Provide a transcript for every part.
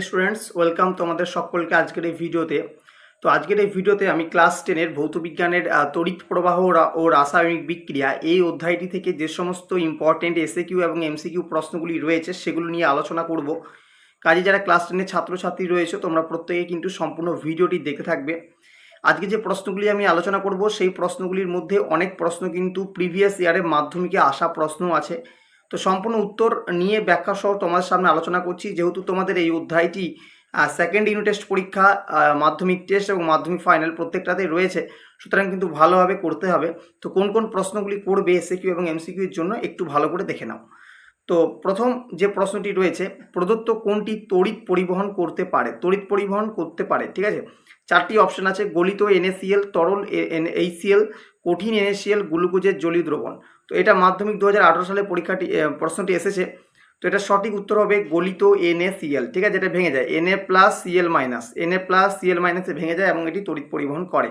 Students welcome তোমাদের সকলকে আজকের এই ভিডিওতে। তো আজকের এই ভিডিওতে আমি ক্লাস টেনের ভৌতবিজ্ঞানের তড়িৎ প্রবাহ ও রাসায়নিক বিক্রিয়া এই অধ্যায়টি থেকে যে সমস্ত ইম্পর্টেন্ট এসএ কিউ এবং এমসিকিউ প্রশ্নগুলি রয়েছে, সেগুলো নিয়ে আলোচনা করব। কাজে যারা ক্লাস টেনের ছাত্রছাত্রী রয়েছে, তোমরা প্রত্যেকে কিন্তু সম্পূর্ণ ভিডিওটি দেখে থাকবে। আজকে যে প্রশ্নগুলি আমি আলোচনা করব, সেই প্রশ্নগুলির মধ্যে অনেক প্রশ্ন কিন্তু প্রিভিয়াস ইয়ারের মাধ্যমিকে আসা প্রশ্ন আছে। তো সম্পূর্ণ উত্তর নিয়ে ব্যাখ্যা সহ তোমাদের সামনে আলোচনা করছি। যেহেতু তোমাদের এই অধ্যায়টি সেকেন্ড ইউনিট টেস্ট পরীক্ষা মাধ্যমিক টেস্ট এবং মাধ্যমিক ফাইনাল প্রত্যেকটাতেই রয়েছে। সুতরাং কিন্তু ভালোভাবে করতে হবে। তো কোন কোন প্রশ্নগুলি করবে এসএকিউ এবং এমসিকিউর জন্য একটু ভালো করে দেখে নাও। তো প্রথম যে প্রশ্নটি রয়েছে, প্রদত্ত কোনটি তড়িৎ পরিবহন করতে পারে? তড়িৎ পরিবহন করতে পারে, ঠিক আছে? চারটি অপশন আছে, গলিত এনএসিএল তরল এইচসিএল কঠিন এনএসিএল গ্লুকোজের জলীয় দ্রবণ। তো এটা মাধ্যমিক দু হাজার আঠারো সালে পরীক্ষাটি প্রশ্নটি এসেছে। তো এটা সঠিক উত্তর হবে গলিত এন এ সিএল ঠিক আছে? এটা ভেঙে যায়। NA plus CL minus. NA plus CL মাইনাসে ভেঙে যায় এবং এটি তড়িৎ পরিবহন করে।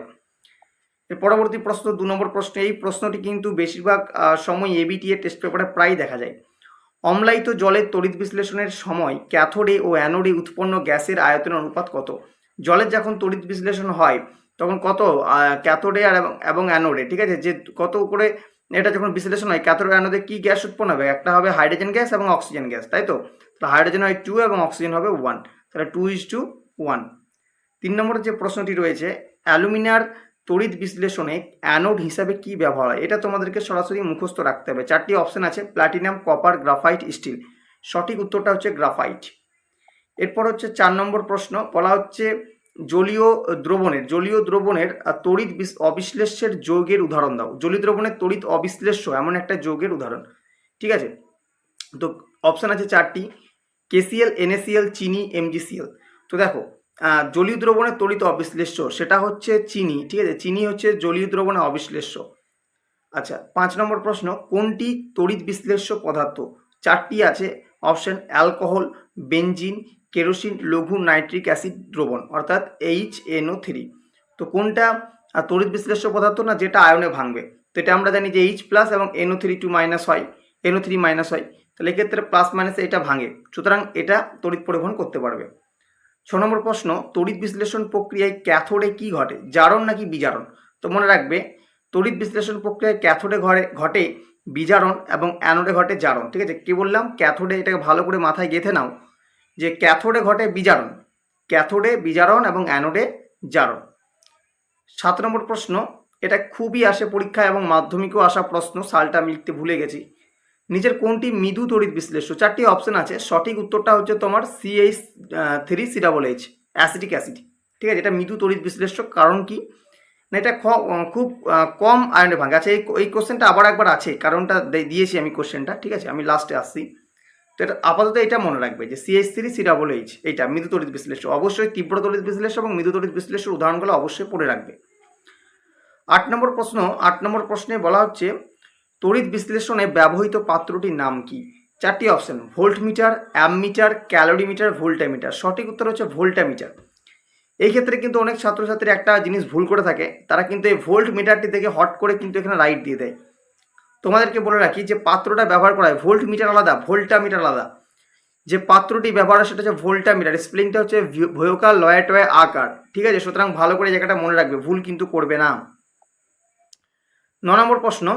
পরবর্তী প্রশ্ন, দু নম্বর প্রশ্ন, এই প্রশ্নটি কিন্তু বেশিরভাগ সময় এবিটি এর টেস্ট পেপারে প্রায় দেখা যায়। অম্লায়িত জলের তড়িৎ বিশ্লেষণের সময় ক্যাথোডে ও অ্যানোডে উৎপন্ন গ্যাসের আয়তনের অনুপাত কত? জলের যখন তড়িৎ বিশ্লেষণ হয়, তখন কত? ক্যাথোডে আর এবং অ্যানোডে, ঠিক আছে? যে কত করে এটা যখন বিশ্লেষণ হয় ক্যাথোডে অ্যানোডে কি গ্যাস উৎপন্ন হবে? একটা হবে হাইড্রোজেন গ্যাস এবং অক্সিজেন গ্যাস, তাই তো? তাহলে হাইড্রোজেন হয় টু এবং অক্সিজেন হবে ওয়ান তাহলে টু ইজ টু ওয়ান তিন নম্বরের যে প্রশ্নটি রয়েছে, অ্যালুমিনার তড়িৎ বিশ্লেষণে অ্যানোড হিসাবে কি ব্যবহার হয়? এটা তোমাদেরকে সরাসরি মুখস্থ রাখতে হবে। চারটি অপশন আছে প্ল্যাটিনাম কপার, গ্রাফাইট, স্টিল। সঠিক উত্তরটা হচ্ছে গ্রাফাইট। এরপর হচ্ছে চার নম্বর প্রশ্ন, বলা হচ্ছে জলীয় দ্রবণের জলীয় দ্রবণের তড়িৎ অবিশ্লেষ্যের যৌগের উদাহরণ দাও। জলীয় দ্রবণের তড়িৎ অবিশ্লেষ্য এমন একটা যৌগের উদাহরণ। ঠিক আছে? তো অপশান আছে চারটি। কেসিএল এনএসিএল চিনি এমজিসিএল তো দেখো জলীয় দ্রবণের তড়িৎ অবিশ্লেষ্য, সেটা হচ্ছে চিনি। ঠিক আছে? চিনি হচ্ছে জলীয় দ্রবণের অবিশ্লেষ্য। আচ্ছা পাঁচ নম্বর প্রশ্ন, কোনটি তড়িৎ বিশ্লেষ্য পদার্থ? চারটি আছে অপশন অ্যালকোহল বেনজিন কেরোসিন, লঘু নাইট্রিক অ্যাসিড দ্রবণ, অর্থাৎ এইচ এনও থ্রি তো কোনটা তড়িৎ বিশ্লেষ্য পদার্থ না, যেটা আয়নে ভাঙবে? তো এটা আমরা জানি যে এইচ প্লাস এবং এনও থ্রি টু মাইনাস হয় এনও থ্রি মাইনাস হয় তাহলে এক্ষেত্রে প্লাস মাইনাসে এটা ভাঙে। সুতরাং এটা তড়িৎ পরিবহন করতে পারবে। ছ নম্বর প্রশ্ন, তড়িৎ বিশ্লেষণ প্রক্রিয়ায় ক্যাথোডে কি ঘটে? জারণ নাকি বিজারণ? তো মনে রাখবে, তড়িৎ বিশ্লেষণ প্রক্রিয়ায় ক্যাথোডে ঘরে, ঘটে বিজারণ এবং অ্যানোডে ঘটে জারণ। ঠিক আছে? কি বললাম? ক্যাথোডে এটাকে ভালো করে মাথায় গেঁথে নাও। যে ক্যাথোডে ঘটে বিজারণ। ক্যাথোডে বিজারণ এবং অ্যানোডে জারণ। সাত নম্বর প্রশ্ন, এটা খুবই আসে পরীক্ষা এবং মাধ্যমিকেও আসা প্রশ্ন, সালটা লিখতে ভুলে গেছি। নিচের কোনটি মৃদু তড়িৎ বিশ্লেষ্য? চারটি অপশন আছে। সঠিক উত্তরটা হচ্ছে তোমার CH three C double H acidic acid ঠিক আছে, এটা মৃদু তড়িৎ বিশ্লেষ্য, কারণ কি? না, এটা খুব কম আয়নে ভাঙে। আচ্ছা এই কোশ্চেনটা আবার একবার আছে, কারণটা দিয়েছি আমি কোশ্চেনটা ঠিক আছে, আমি লাস্টে আসছি। তো এটা আপাতত এটা মনে রাখবে যে CH three C double H এইটা মৃদু তড়িৎ বিশ্লেষ্য অবশ্যই তীব্র তড়িৎ বিশ্লেষ্য এবং মৃদু তড়িৎ বিশ্লেষ্যের উদাহরণগুলো অবশ্যই পড়ে রাখবে। আট নম্বর প্রশ্ন, আট নম্বর প্রশ্নে বলা হচ্ছে, তড়িৎ বিশ্লেষণে ব্যবহৃত পাত্রটির নাম কি? চারটি option, voltmeter, ammeter, calorimeter, voltameter. সঠিক উত্তর হচ্ছে ভোল্টামিটার। এই ক্ষেত্রে কিন্তু অনেক ছাত্রছাত্রী একটা জিনিস ভুল করে থাকে, তারা কিন্তু এই ভোল্ট মিটারটি থেকে হট করে কিন্তু এখানে রাইট দিয়ে দেয়। তোমাদেরকে বলে রাখি যে পাত্রটা ব্যবহার করা হয় ভোল্ট মিটার আলাদা ভোল্টা মিটার আলাদা। যে পাত্রটি ব্যবহার হয় সেটা হচ্ছে ভোল্টা মিটার স্প্লিংটা হচ্ছে ভয়োকার লয়া টয়া আকার, ঠিক আছে? সুতরাং ভালো করে জায়গাটা মনে রাখবে, ভুল কিন্তু করবে না। ন নম্বর প্রশ্ন,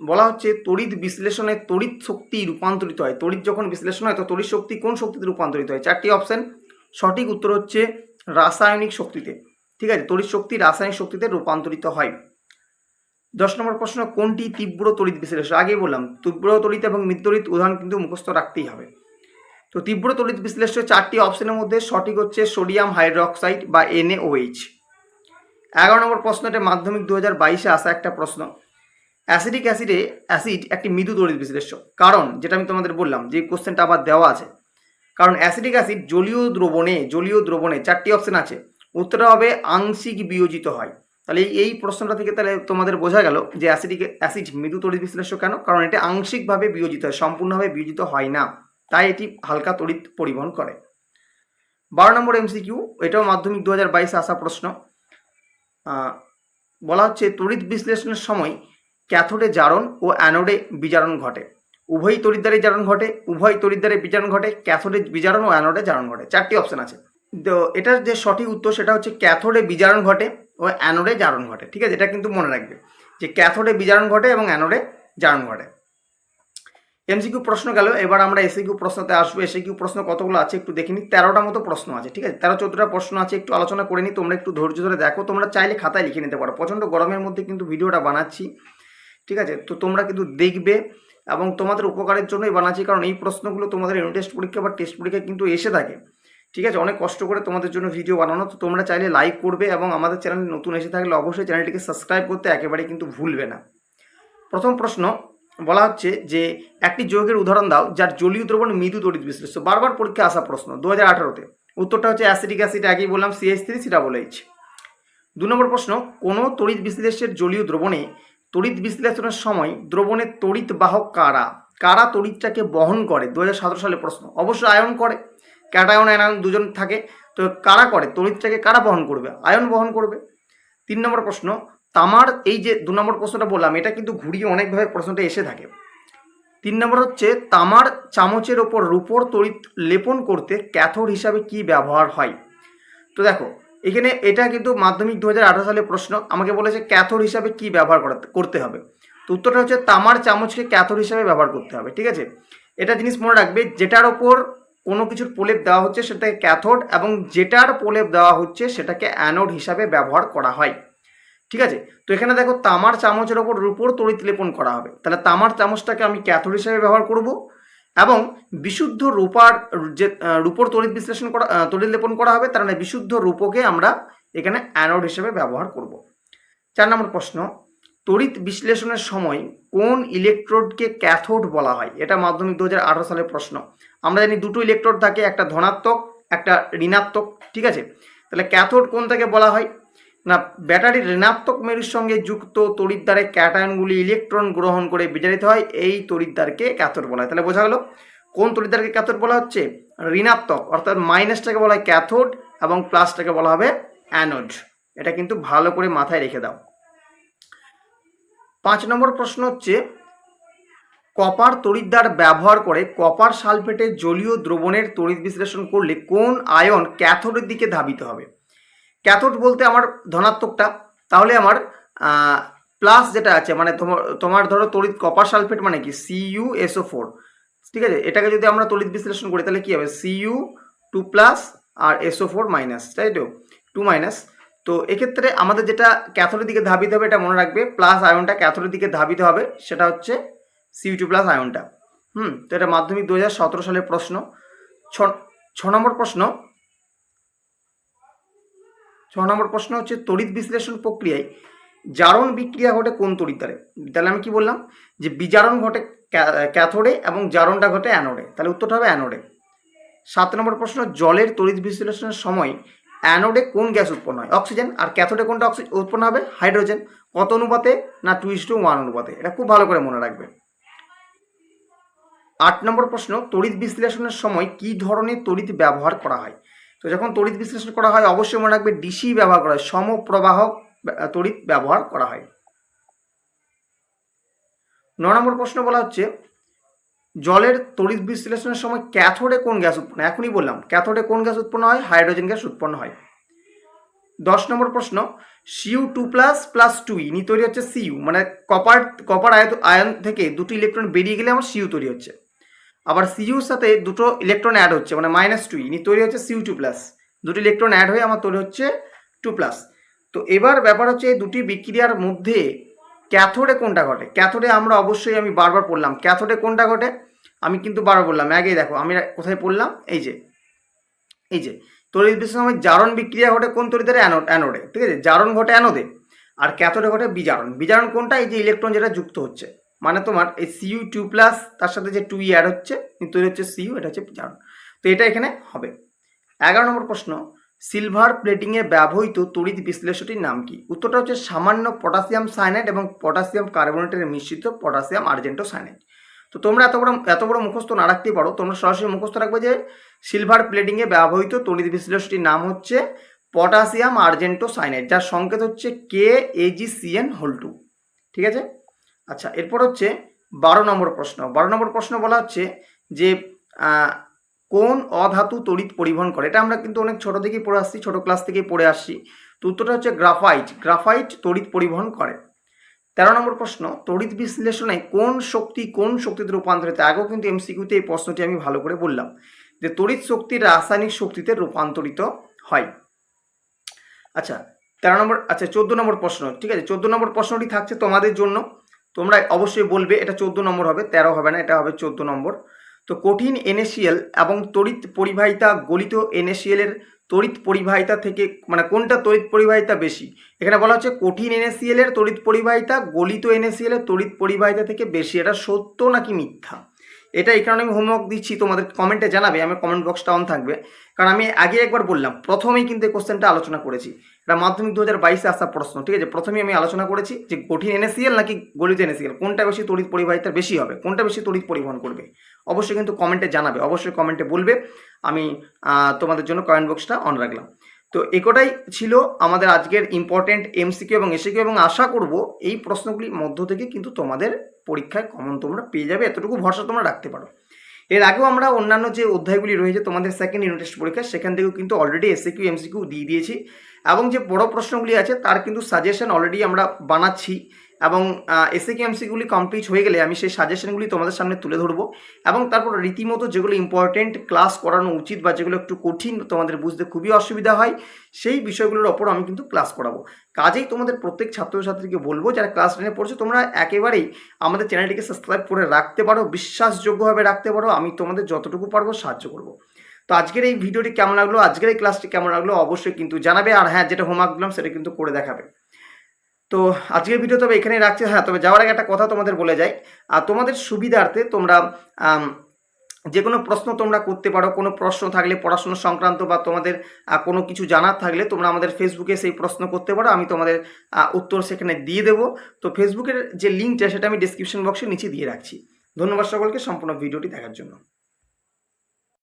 বলা হচ্ছে তড়িৎ বিশ্লেষণে তড়িৎ শক্তি রূপান্তরিত হয়। তড়িৎ যখন বিশ্লেষণ হয়, তো তড়িৎ শক্তি কোন শক্তিতে রূপান্তরিত হয়? চারটি অপশন সঠিক উত্তর হচ্ছে রাসায়নিক শক্তিতে, ঠিক আছে? তড়িৎ শক্তি রাসায়নিক শক্তিতে রূপান্তরিত হয়। দশ নম্বর প্রশ্ন, কোনটি তীব্র তড়িৎ বিশ্লেষণ? আগেই বললাম, তীব্র তড়িৎ এবং মৃত্যুরিত উদাহরণ কিন্তু মুখস্থ রাখতেই হবে। তো তীব্র তড়িৎ বিশ্লেষ্য চারটি অপশনের মধ্যে, সঠিক হচ্ছে সোডিয়াম হাইড্রোক্সাইড বা এনএওএইচ। এগারো নম্বর প্রশ্নটা মাধ্যমিক দু হাজার বাইশে আসা একটা প্রশ্ন। অ্যাসিডিক অ্যাসিডে, অ্যাসিড একটি মৃদু তড়িৎ বিশ্লেষ্য কারণ, যেটা আমি তোমাদের বললাম, যে কোশ্চেনটা আবার দেওয়া আছে। কারণ অ্যাসিডিক অ্যাসিড জলীয় দ্রবণে জলীয় দ্রবণে চারটি অপশন আছে। উত্তরটা হবে আংশিক বিয়োজিত হয়। তাহলে এই- প্রশ্নটা থেকে তাহলে তোমাদের বোঝা গেল যে অ্যাসিডিক অ্যাসিড মৃদু তড়িৎ বিশ্লেষ্য কেন? কারণ এটা আংশিকভাবে বিয়োজিত হয়, সম্পূর্ণভাবে বিয়োজিত হয় না। তাই এটি হালকা তড়িৎ পরিবহন করে। বারো নম্বর এমসিকিউ এটাও মাধ্যমিক দু হাজার বাইশে আসা প্রশ্ন। বলা হচ্ছে তড়িৎ বিশ্লেষণের সময় ক্যাথোডে জারণ ও অ্যানোডে বিজারণ ঘটে। উভয় তরিদ্দারে জারণ ঘটে, উভয় তরিদ্দারে বিজারণ ঘটে, ক্যাথোডে বিজারণ ও অ্যানোডে জারণ ঘটে। চারটি অপশন আছে। তো এটার যে সঠিক উত্তর সেটা হচ্ছে ক্যাথোডে বিজারণ ঘটে ও অ্যানোডে জারণ ঘটে, ঠিক আছে? এটা কিন্তু মনে রাখবে যে ক্যাথোডে বিজারণ ঘটে এবং অ্যানোডে জারণ ঘটে। এমসিকিউ প্রশ্ন গেল, এবার আমরা এসিকিউ প্রশ্নতে আসব। এসিকিউ প্রশ্ন কতগুলো আছে একটু দেখে নিই। তেরোটা মতো প্রশ্ন আছে, ঠিক আছে? তেরো চোদ্দটা প্রশ্ন আছে, একটু আলোচনা করে নিই। তোমরা একটু ধৈর্য ধরে দেখো। তোমরা চাইলে খাতায় লিখে নিতে পারো। প্রচণ্ড গরমের মধ্যে কিন্তু ভিডিওটা বানাচ্ছি, ঠিক আছে? তো তোমরা কিন্তু দেখবে এবং তোমাদের উপকারের জন্যই বানাচ্ছি। কারণ এই প্রশ্নগুলো তোমাদের ইউনিট টেস্ট পরীক্ষা বা টেস্ট পরীক্ষায় কিন্তু এসে থাকে। ঠিক আছে? অনেক কষ্ট করে তোমাদের জন্য ভিডিও বানানো। তো তোমরা চাইলে লাইক করবে এবং আমাদের চ্যানেল নতুন এসে থাকলে অবশ্যই চ্যানেলটিকে সাবস্ক্রাইব করতে একেবারেই কিন্তু ভুলবে না। প্রথম প্রশ্ন বলা হচ্ছে যে, একটি যৌগের উদাহরণ দাও যার জলীয় দ্রবণ মৃদু তড়িৎ বিশ্লেষ্য বারবার পরীক্ষা আসা প্রশ্ন দু হাজার আঠারোতে। উত্তরটা হচ্ছে অ্যাসিডিক অ্যাসিড, আগেই বললাম সিএইচ থ্রি সেটা বলেইছ দু নম্বর প্রশ্ন, কোনো তড়িৎ বিশ্লেষের জলীয় দ্রবণে তড়িৎ বিশ্লেষণের সময় দ্রবণের তড়িৎ বাহক কারা? কারা তড়িৎটাকে বহন করে? দু হাজার সতেরো সালে প্রশ্ন। অবশ্যই আয়ন করে। ক্যাটায়ন অ্যানায়ন দুজন থাকে, তো কারা করে? তড়িৎটাকে কারা বহন করবে? আয়ন বহন করবে। তিন নম্বর প্রশ্ন, তামার এই যে দু নম্বর প্রশ্নটা বললাম, এটা কিন্তু ঘুরিয়ে অনেকভাবে প্রশ্নটা এসে থাকে। তিন নম্বর হচ্ছে, তামার চামচের ওপর রূপোর তড়িৎ লেপন করতে ক্যাথোড হিসাবে কি ব্যবহার হয়? তো দেখো, এখানে এটা কিন্তু মাধ্যমিক দু হাজার সালে প্রশ্ন, আমাকে বলেছে ক্যাথোড হিসাবে কি ব্যবহার করাতে করতে হবে। তো উত্তরটা হচ্ছে, তামার চামচকে ক্যাথোড হিসাবে ব্যবহার করতে হবে, ঠিক আছে? এটা জিনিস মনে রাখবে, যেটার ওপর কোনো কিছুর প্রলেপ দেওয়া হচ্ছে সেটাকে ক্যাথোড এবং যেটার প্রলেপ দেওয়া হচ্ছে সেটাকে অ্যানোড হিসাবে ব্যবহার করা হয়। ঠিক আছে? তো এখানে দেখো তামার চামচের ওপর রূপোর তড়িৎ লেপন করা হবে। তাহলে তামার চামচটাকে আমি ক্যাথোড হিসাবে ব্যবহার করব এবং বিশুদ্ধ রূপার যে রূপোর তড়িৎ বিশ্লেষণ করা তড়িৎ লেপন করা হবে, তার মানে বিশুদ্ধ রূপকে আমরা এখানে অ্যানোড হিসেবে ব্যবহার করব। চার নম্বর প্রশ্ন তড়িৎ বিশ্লেষণের সময় কোন ইলেকট্রোডকে ক্যাথোড বলা হয়? এটা মাধ্যমিক দু হাজার আঠারো সালের প্রশ্ন। আমরা জানি দুটো ইলেকট্রোড থাকে, একটা ধনাত্মক, একটা ঋণাত্মক, ঠিক আছে? তাহলে ক্যাথোড কোনটাকে বলা হয়? না ব্যাটারির ঋণাত্মক মেরুর সঙ্গে যুক্ত তড়িৎদ্বারে ক্যাটায়নগুলি ইলেকট্রন গ্রহণ করে বিজারিত হয়, এই তড়িৎদ্বারকে ক্যাথোড বলা হয়। তাহলে বোঝা গেল, কোন তড়িৎদ্বারকে ক্যাথোড বলা হচ্ছে? ঋণাত্মক, অর্থাৎ মাইনাসটাকে বলা হয় ক্যাথোড এবং প্লাসটাকে বলা হবে অ্যানোড। এটা কিন্তু ভালো করে মাথায় রেখে দাও। পাঁচ নম্বর প্রশ্ন হচ্ছে, কপার তড়িৎদ্বার ব্যবহার করে কপার সালফেটে জলীয় দ্রবণের তড়িৎ বিশ্লেষণ করলে কোন আয়ন ক্যাথোডের দিকে ধাবিত হবে? ক্যাথোড বলতে আমার ধনাত্মকটা, তাহলে আমার প্লাস যেটা আছে মানে তোমার তোমার ধরো তড়িৎ কপার সালফেট মানে কি? সিইউ এসও ফোর ঠিক আছে? এটাকে যদি আমরা তড়িৎ বিশ্লেষণ করি, তাহলে কি হবে? সিইউ টু প্লাস আর এসও ফোর মাইনাস তাই তো? টু মাইনাস তো এক্ষেত্রে আমাদের যেটা ক্যাথোডের দিকে ধাবিত হবে এটা মনে রাখবে প্লাস আয়নটা ক্যাথোডের দিকে ধাবিত হবে, সেটা হচ্ছে সিইউ টু প্লাস আয়নটা হুম, তো এটা মাধ্যমিক দু হাজার সতেরো সালের প্রশ্ন। ছ নম্বর প্রশ্ন। ছ নম্বর প্রশ্ন হচ্ছে তড়িৎ বিশ্লেষণ প্রক্রিয়ায় জারণ বিক্রিয়া ঘটে কোন তড়িৎদ্বারে? তাহলে আমি কি বললাম? যে বিজারণ ঘটে ক্যা- ক্যাথোডে এবং জারণটা ঘটে অ্যানোডে। তাহলে উত্তরটা হবে অ্যানোডে। সাত নম্বর প্রশ্ন, জলের তড়িৎ বিশ্লেষণের সময় অ্যানোডে কোন গ্যাস উৎপন্ন হয়? অক্সিজেন আর ক্যাথোডে কোনটা অক্সিজেন উৎপন্ন হবে? হাইড্রোজেন। কত অনুপাতে? না টু ইস টু ওয়ান অনুপাতে। এটা খুব ভালো করে মনে রাখবে। আট নম্বর প্রশ্ন, তড়িৎ বিশ্লেষণের সময় কি ধরনের তড়িৎ ব্যবহার করা হয়? তো যখন তড়িৎ বিশ্লেষণ করা হয়, অবশ্যই মনে রাখবে ডিসি ব্যবহার করা হয়। সমপ্রবাহ তড়িৎ ব্যবহার করা হয়। ন নম্বর প্রশ্ন বলা হচ্ছে জলের তড়িৎ বিশ্লেষণের সময় ক্যাথোডে কোন গ্যাস উৎপন্ন এখনই বললাম, ক্যাথোডে কোন গ্যাস উৎপন্ন হয়? হাইড্রোজেন গ্যাস উৎপন্ন হয়। দশ নম্বর প্রশ্ন CU two plus plus two E তৈরি হচ্ছে সিইউ মানে কপার কপার আয়ত, আয়ন থেকে দুটি ইলেকট্রন বেরিয়ে গেলে আমার সিইউ তৈরি হচ্ছে। আবার সিইউর সাথে দুটো ইলেকট্রন অ্যাড হচ্ছে মানে মাইনাস টু ই তৈরি হচ্ছে সিউ টু প্লাস দুটি ইলেকট্রন অ্যাড হয়ে আমার তৈরি হচ্ছে টু প্লাস তো এবার ব্যাপার হচ্ছে এই দুটি বিক্রিয়ার মধ্যে ক্যাথোডে কোনটা ঘটে? ক্যাথোডে আমরা অবশ্যই আমি বারবার পড়লাম। ক্যাথোডে কোনটা ঘটে? আমি কিন্তু বারবার বললাম। আগেই দেখো, আমি কোথায় পড়লাম? এই যে এই যে, তড়িৎ সময় জারণ বিক্রিয়া ঘটে কোন তড়িতের? অ্যানোড অ্যানোডে, ঠিক আছে? জারণ ঘটে অ্যানোডে। আর ক্যাথোডে ঘটে বিজারণ। বিজারণ কোনটা? এই যে ইলেকট্রন যেটা যুক্ত হচ্ছে। মানে তোমার এই সিইউ টু প্লাস তার সাথে যে টু ই অ্যাড হচ্ছে তৈরি হচ্ছে সিইউ এটা হচ্ছে বিজারণ তো এটা এখানে হবে। এগারো নম্বর প্রশ্ন সিলভার প্লেটিংয়ে ব্যবহৃত তড়িৎ বিশ্লেষটির নাম কি? উত্তরটা হচ্ছে সামান্য পটাশিয়াম সায়ানাইড এবং পটাশিয়াম কার্বনেটের মিশ্রিত পটাশিয়াম আর্জেন্টো সায়ানাইড তো তোমরা এত বড় এত বড় মুখস্থ না রাখতেই পারো, তোমরা সরাসরি মুখস্থ রাখবে যে সিলভার প্লেটিংয়ে ব্যবহৃত তড়িৎ বিশ্লেষটির নাম হচ্ছে পটাশিয়াম আর্জেন্টো সাইনাইড যার সংকেত হচ্ছে K AG CN whole two. ঠিক আছে? আচ্ছা এরপর হচ্ছে বারো নম্বর প্রশ্ন। বারো নম্বর প্রশ্ন বলা হচ্ছে যে কোন অধাতু তড়িৎ পরিবহন করে? এটা আমরা কিন্তু অনেক ছোট থেকেই পড়ে আসছি, ছোট ক্লাস থেকেই পড়ে আসছি। তো উত্তরটা হচ্ছে গ্রাফাইট গ্রাফাইট তড়িৎ পরিবহন করে। তেরো নম্বর প্রশ্ন, তড়িৎ বিশ্লেষণে কোন শক্তি কোন শক্তিতে রূপান্তরিত? আগেও কিন্তু এমসিকিউতে এই প্রশ্নটি আমি ভালো করে বললাম, যে তড়িৎ শক্তি রাসায়নিক শক্তিতে রূপান্তরিত হয়। আচ্ছা তেরো নম্বর আচ্ছা চোদ্দ নম্বর প্রশ্ন, ঠিক আছে? চোদ্দ নম্বর প্রশ্নটি থাকছে তোমাদের জন্য তোমরা অবশ্যই বলবে, এটা চোদ্দ নম্বর হবে, তেরো হবে না, এটা হবে চোদ্দ নম্বর। তো কঠিন এনএসিএল এবং তড়িৎ পরিবাহিতা, গলিত এনএসিএলের তড়িৎ পরিবাহিতা থেকে মানে কোনটা তড়িৎ পরিবাহিতা বেশি? এখানে বলা হচ্ছে কঠিন এনএসিএল এর তড়িৎ পরিবাহিতা, গলিত এনএসিএল এর তড়িৎ পরিবাহিতা থেকে বেশি। এটা সত্য নাকি মিথ্যা? এটা এই কারণে আমি হোমওয়ার্ক দিচ্ছি, তোমাদের কমেন্টে জানাবে, আমার কমেন্ট বক্সটা অন থাকবে। কারণ আমি আগে একবার বললাম, প্রথমেই কিন্তু এই কোশ্চেনটা আলোচনা করেছি। এটা মাধ্যমিক দু হাজার বাইশে আসা প্রশ্ন, ঠিক আছে? প্রথমেই আমি আলোচনা করেছি যে কঠিন এনএসিএল নাকি গলিত এনএসিএল কোনটা বেশি তড়িৎ পরিবাহিতা বেশি হবে, কোনটা বেশি তড়িৎ পরিবহন করবে? অবশ্যই কিন্তু কমেন্টে জানাবে, অবশ্যই কমেন্টে বলবে। আমি তোমাদের জন্য কমেন্ট বক্সটা অন রাখলাম। তো একটাই ছিল আমাদের আজকের ইম্পর্টেন্ট এমসিকিউ এবং এসিকিউ এবং আশা করব এই প্রশ্নগুলির মধ্য থেকে কিন্তু তোমাদের পরীক্ষায় কমন তোমরা পেয়ে যাবে। এতটুকু ভরসা তোমরা রাখতে পারো। এর আগেও আমরা অন্যান্য যে অধ্যায়গুলি রয়েছে তোমাদের সেকেন্ড ইউনিট টেস্ট পরীক্ষা, সেখান থেকেও কিন্তু অলরেডি এসিকিউ এমসিকিউ দিয়ে দিয়েছি। এবং যে বড় প্রশ্নগুলি আছে, তার কিন্তু সাজেশন অলরেডি আমরা বানাচ্ছি। এবং এসিকিউ এমসিকিউগুলি কমপ্লিট হয়ে গেলে আমি সেই সাজেশনগুলি তোমাদের সামনে তুলে ধরবো। এবং তারপর রীতিমতো যেগুলো ইম্পর্টেন্ট ক্লাস করানো উচিত বা যেগুলো একটু কঠিন, তোমাদের বুঝতে খুবই অসুবিধা হয়, সেই বিষয়গুলোর ওপর আমি কিন্তু ক্লাস করাবো। কাজেই তোমাদের প্রত্যেক ছাত্রছাত্রীকে বলব, যারা ক্লাস টেনে পড়ছো, তোমরা একেবারেই আমাদের চ্যানেলটিকে সাবস্ক্রাইব করে রাখতে পারো, বিশ্বাসযোগ্যভাবে রাখতে পারো, আমি তোমাদের যতটুকু পারব সাহায্য করব। তো আজকের এই ভিডিওটি কেমন লাগল? আজকের এই ক্লাসটি কেমন লাগল? অবশ্যই কিন্তু জানাবে। আর হ্যাঁ যেটা হোমওয়ার্ক দিলাম, সেটা কিন্তু করে দেখাবে। তো আজকের ভিডিও তবে এখানেই রাখছি। হ্যাঁ তবে যাওয়ার আগে একটা কথা তোমাদের বলে যাই। আর তোমাদের সুবিধার্থে তোমরা যে কোনো প্রশ্ন তোমরা করতে পারো। কোনো প্রশ্ন থাকলে পড়াশোনা সংক্রান্ত বা তোমাদের কোনো কিছু জানার থাকলে তোমরা আমাদের ফেসবুকে সেই প্রশ্ন করতে পারো। আমি তোমাদের উত্তর সেখানে দিয়ে দেবো। তো ফেসবুকের যে লিঙ্কটা সেটা আমি ডিসক্রিপশন বক্সে নিচে দিয়ে রাখছি। ধন্যবাদ সকলকে সম্পূর্ণ ভিডিওটি দেখার জন্য।